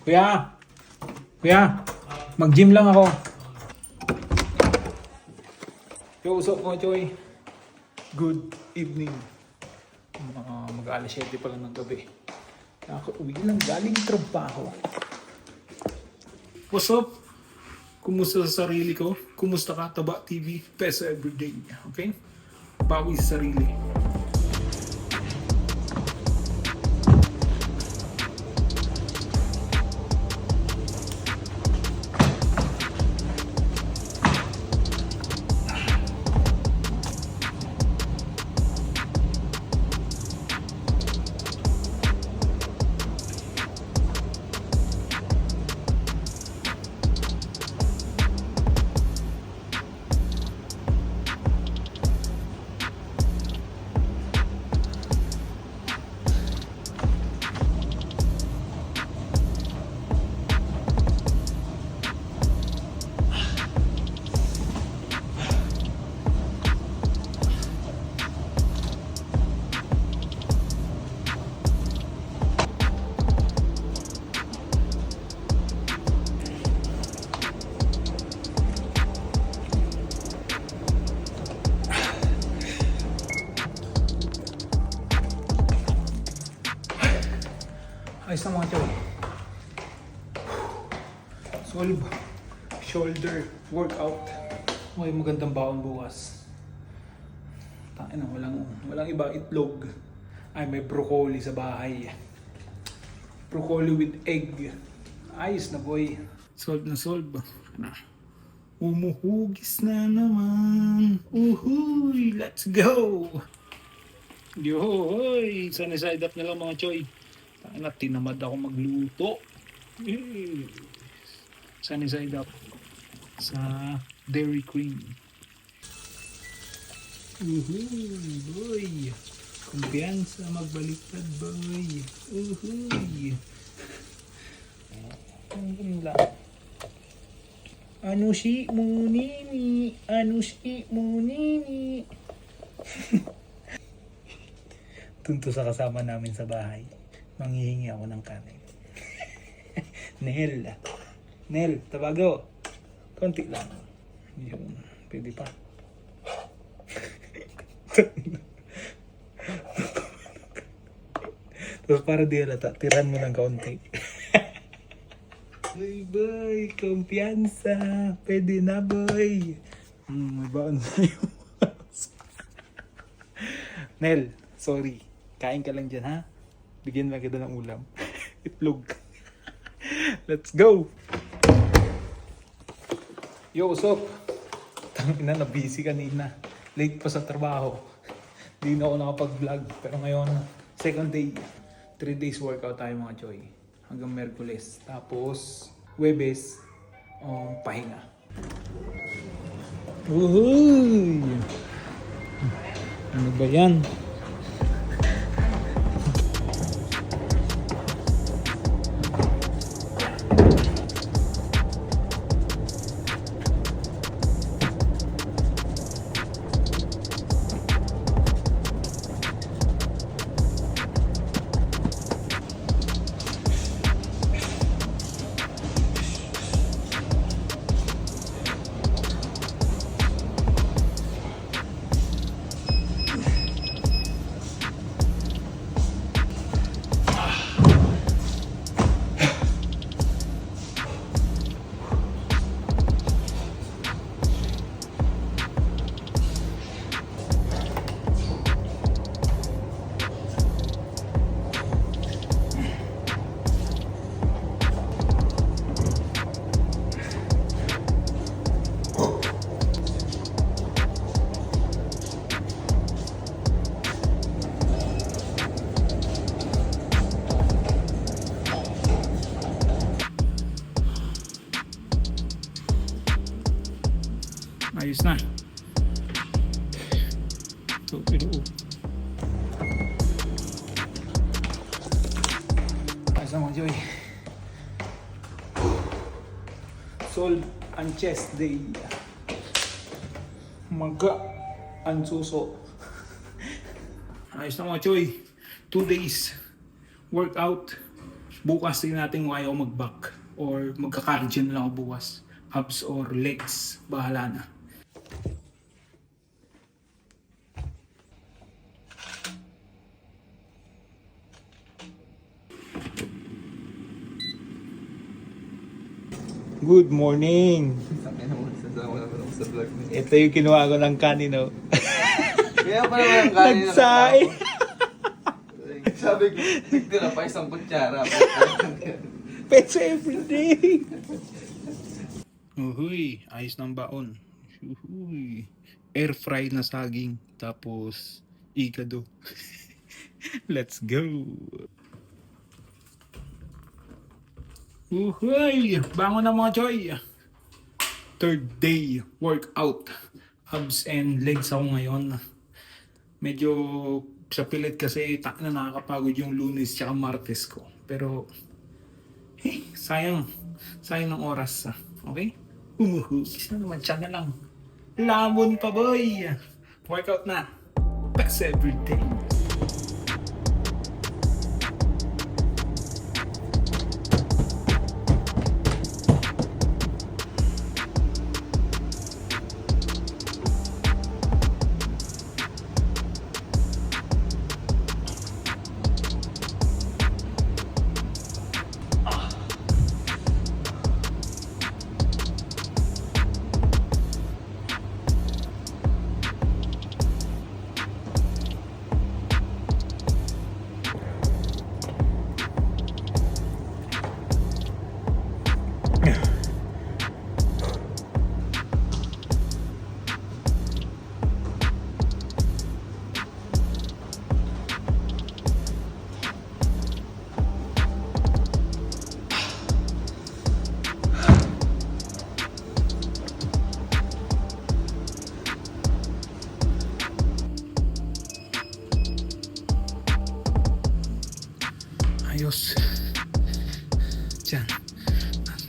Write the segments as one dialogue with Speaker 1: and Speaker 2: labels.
Speaker 1: Kuya! Kuya! Mag-gym lang ako. Yo, up mga Choy? Good evening. Mga mag-alas 7 pa lang ng gabi. Nakaka-uwi lang galing trabaho. What's up? Kumusta sa sarili ko? Kumusta ka, Taba TV? Peso everyday. Okay? Bawi sa sarili. Ayos na mga Choy. Solve. Shoulder workout. Okay, magandang baon bukas. Tayo na, walang, walang iba itlog. Ay, may broccoli sa bahay. Broccoli with egg. Ayos na boy. Solve na solve. Na. Umuhugis na naman. Uhuy, let's go! Yo, hoy! Sunny side up na lang mga choy. Tangina, tinamad ako magluto. Eh. Sunny side up sa Dairy Queen. Uhuy, boy. Kumpiyansa magbaliktad, boy. Uhuy. Ang lang. Ano si mo nini? Ano si mo nini? Tunto sa kasama namin sa bahay. Manghihingi ako ng kanin. Nel. Nel, tabago. Konti lang. Yun. Pwede pa. Tapos para di halata, tiran mo ng kaunti. Boy, boy, kumpiyansa. Pwede na, boy. Hmm, may baon sa'yo. Nel, sorry. Kain ka lang dyan, ha? Bigyan lang kita ng ulam. Itlog. Let's go! Yo, what's up? Tangina na busy kanina. Late pa sa trabaho. Di na ako nakapag-vlog. Pero ngayon, second day. 3 days workout tayo mga choy. Hanggang Merkules. Tapos, Webes, um, pahinga. Uhuy! Ano ba yan? So. Ayos na mga Joy. Solve ang chest day. Maga ang suso. Ayos na mga Joy. Two days workout. Bukas din natin kung ayaw mag-back or magka-cardio na lang ako bukas. Abs or legs, bahala na. Good morning!
Speaker 2: Sabi naman, sasama naman ako sa vlog niya.
Speaker 1: Ito yung kinuha ko ng kanino.
Speaker 2: Kaya pala walang kanin na
Speaker 1: Nagsay!
Speaker 2: Sabi ko, nagtira pa isang kutsara.
Speaker 1: Pets everyday! Uhuy, ayos ng baon. Uhuy. Air fry na saging. Tapos, ikado. Let's go! Uhuy! Bangon na mga choy! Third day workout. Abs and legs ako ngayon. Medyo sa pilit kasi tak na nakakapagod yung lunes tsaka martes ko. Pero, eh, sayang. Sayang ng oras. ah. Okay? Umuhu. Isa naman, siya na lang. Lamon pa boy! Workout na. Best every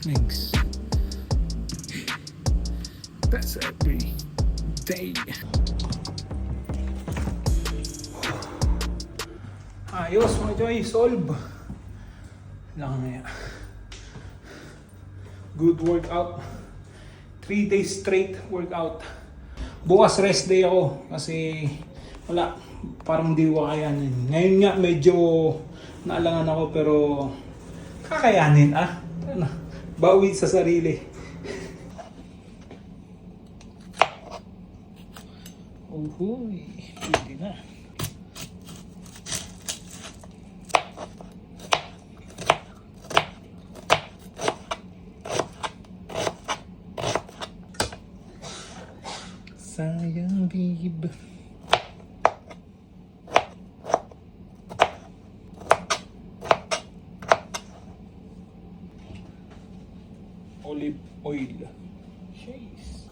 Speaker 1: Thanks. That's every day. Ayos mga Joy, solve. Lang na. Good workout. Three days straight workout. Bukas rest day ako kasi wala, parang hindi ko kakayanin. Ngayon nga medyo naalangan ako pero kakayanin ah. Ano, bawi sa sarili. Uhuy, pwede na. Sayang bib. Olive oil. Jeez.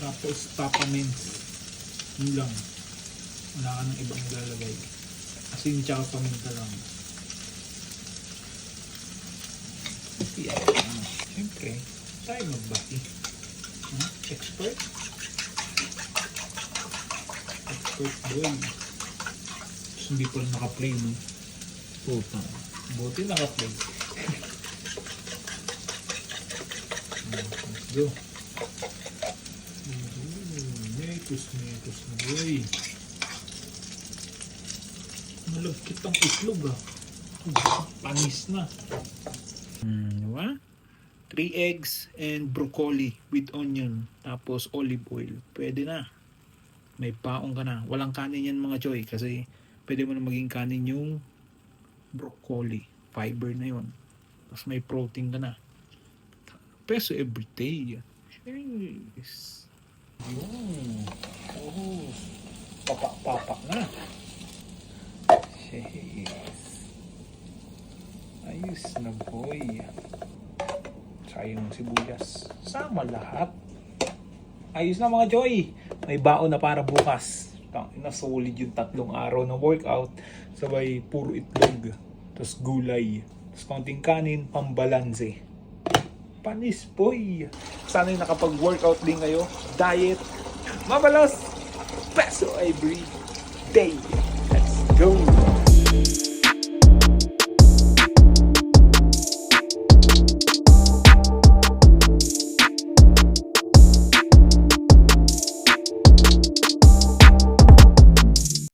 Speaker 1: Tapos tapaments. Yun lang. Wala ka nang ibang ilalagay. Asin tsaka paminta lang. Yeah. Siyempre, tayo magbati. Huh? Expert? Expert boy. Tapos hindi pala naka-play, no? Puta. Buti naka-play. Let's go. Metos, metos na boy. Malagkit ang itlog ah. Panis na. Hmm, diba? Three eggs and broccoli with onion. Tapos olive oil. Pwede na. May paong ka na. Walang kanin yan mga choy. Kasi pwede mo na maging kanin yung broccoli. Fiber na yon. Tapos may protein ka na. Peso everyday. Jeez. Yun. Oh. Papak-papak na. Jeez. Ayos na boy. Tsaka yung sibuyas. Sama lahat. Ayos na mga Joy. May baon na para bukas. Na solid yung tatlong araw ng workout. Sabay puro itlog. Tapos gulay. Tapos konting kanin, pambalanse. Eh panis, boy. Sana'y nakapag-workout din kayo. Diet, mabalas, peso every day.